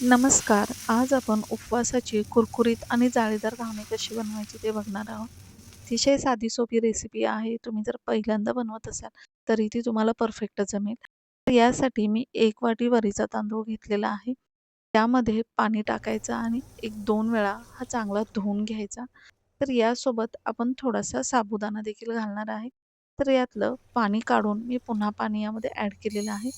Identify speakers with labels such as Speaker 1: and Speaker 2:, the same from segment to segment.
Speaker 1: नमस्कार. आज आपण उपवासाची कुरकुरीत आणि जाळीदार घावणे कशी बनवायची ते बघणार आहोत. अतिशय साधी सोपी रेसिपी आहे. तुम्ही जर पहिल्यांदा बनवत असाल तरी ती तुम्हाला परफेक्ट जमेल. तर यासाठी मी एक वाटी वरीचा तांदूळ घेतलेला आहे. त्यामध्ये पाणी टाकायचं आणि 1-2 वेळा हा चांगला धुवून घ्यायचा. तर यासोबत आपण थोडासा साबुदाणा देखील घालणार आहे. तर यातलं पाणी काढून मी पुन्हा पाणी यामध्ये ॲड केलेलं आहे.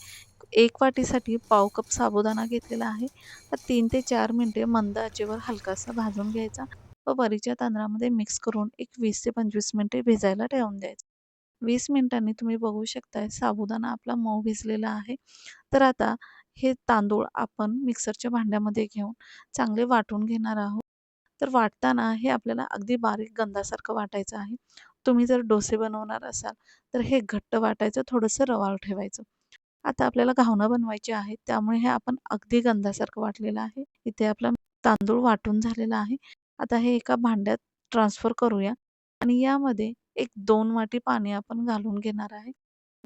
Speaker 1: एक वाटीसाठी पाव कप साबुदाणा घेतलेला आहे. तर तीन ते चार मिनिटे मंद आचेवर हलकासा भाजून घ्यायचा व वरीच्या तांदळामध्ये मिक्स करून एक वीस ते 25 मिनिटे भिजायला ठेवून द्यायचं. वीस मिनिटांनी तुम्ही बघू शकताय साबुदाणा आपला मऊ भिजलेला आहे. तर आता हे तांदूळ आपण मिक्सरच्या भांड्यामध्ये घेऊन चांगले वाटून घेणार आहोत. तर वाटताना हे आपल्याला अगदी बारीक गंधासारखं वाटायचं आहे. तुम्ही जर डोसे बनवणार असाल तर हे घट्ट वाटायचं, थोडंसं रवाळ ठेवायचं. आता आपल्याला घावणं बनवायची आहेत त्यामुळे हे आपण अगदी गंधासारखं वाटलेलं आहे. इथे आपला तांदूळ वाटून झालेला आहे. आता हे एका भांड्यात ट्रान्सफर करूया आणि यामध्ये 1-2 वाटी पाणी आपण घालून घेणार आहे.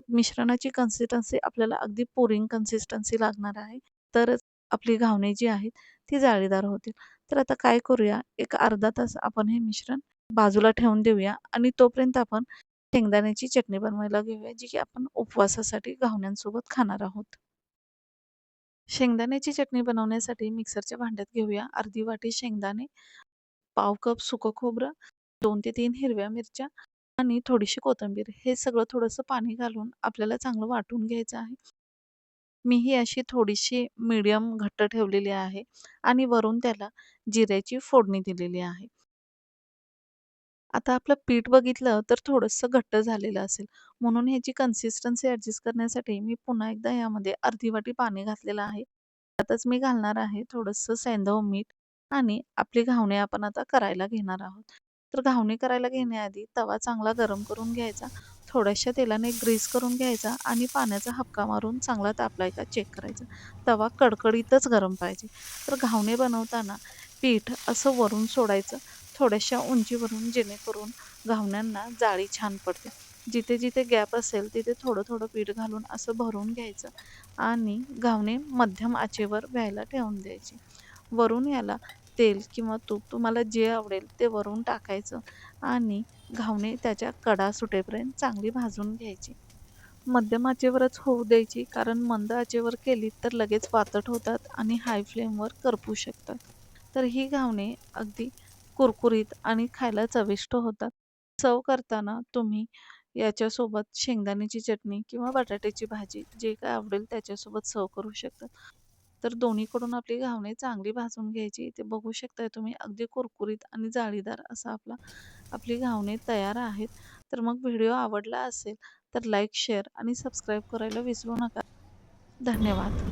Speaker 1: मिश्रणाची कन्सिस्टन्सी आपल्याला अगदी पुरिंग कन्सिस्टन्सी लागणार आहे. तरच आपली घावणे जी आहेत ती जाळीदार होतील. तर आता काय करूया, एक अर्धा तास आपण हे मिश्रण बाजूला ठेवून देऊया आणि तोपर्यंत आपण शेंगदाण्याची चटणी बनवायला घेऊया, जी की आपण उपवासासाठी घावण्यांसोबत खाणार आहोत. शेंगदाण्याची चटणी बनवण्यासाठी मिक्सरच्या भांड्यात घेऊया अर्धी वाटी शेंगदाणे, पाव कप सुकं खोबरं, दोन ते तीन हिरव्या मिरच्या आणि थोडीशी कोथिंबीर. हे सगळं थोडंसं पाणी घालून आपल्याला चांगलं वाटून घ्यायचं आहे. मी ही अशी थोडीशी मीडियम घट्ट ठेवलेली आहे आणि वरून त्याला जिऱ्याची फोडणी दिलेली आहे. आता आपलं पीठ बघितलं तर थोडंसं घट्ट झालेलं असेल. म्हणून ह्याची कन्सिस्टन्सी ॲडजस्ट करण्यासाठी मी पुन्हा एकदा यामध्ये अर्धी वाटी पाणी घातलेलं आहे. त्यातच मी घालणार आहे थोडंसं सैंधव मीठ आणि आपली घावणे आपण आता करायला घेणार आहोत. तर घावणे करायला घेण्याआधी तवा चांगला गरम करून घ्यायचा. थोड्याशा तेलाने ग्रीस करून घ्यायचा आणि पाण्याचा हपका मारून चांगला तापलाय का चेक करायचा. तवा कडकडीतच गरम पाहिजे. तर घावणे बनवताना पीठ असं वरून सोडायचं थोड्याशा उंचीवरून जेणेकरून घावण्यांना जाळी छान पडते. जिथे जिथे गॅप असेल तिथे थोडं थोडं पीठ घालून असं भरून घ्यायचं आणि घावणे मध्यम आचेवर व्हायला ठेवून द्यायची वरून याला तेल किंवा तूप तुम्हाला जे आवडेल ते वरून टाकायचं आणि घावणे त्याच्या कडा सुटेपर्यंत चांगली भाजून घ्यायची. मध्यम आचेवरच होऊ द्यायची कारण मंद आचेवर केली तर लगेच वातट होतात आणि हाय फ्लेमवर करपू शकतात. तर ही घावणे अगदी कुरकुरीत आणि खायला चविष्ट होतात. चव करताना तुम्ही याच्यासोबत शेंगदाण्याची चटणी किंवा बटाट्याची भाजी जे काय आवडेल त्याच्यासोबत सर्व करू शकता. तर दोन्हीकडून आपली घावणे चांगली भाजून घ्यायची. ते बघू शकताय तुम्ही अगदी कुरकुरीत आणि जाळीदार असा आपला आपली घावणे तयार आहेत. तर मग व्हिडिओ आवडला असेल तर लाईक, शेअर आणि सबस्क्राईब करायला विसरू नका. धन्यवाद.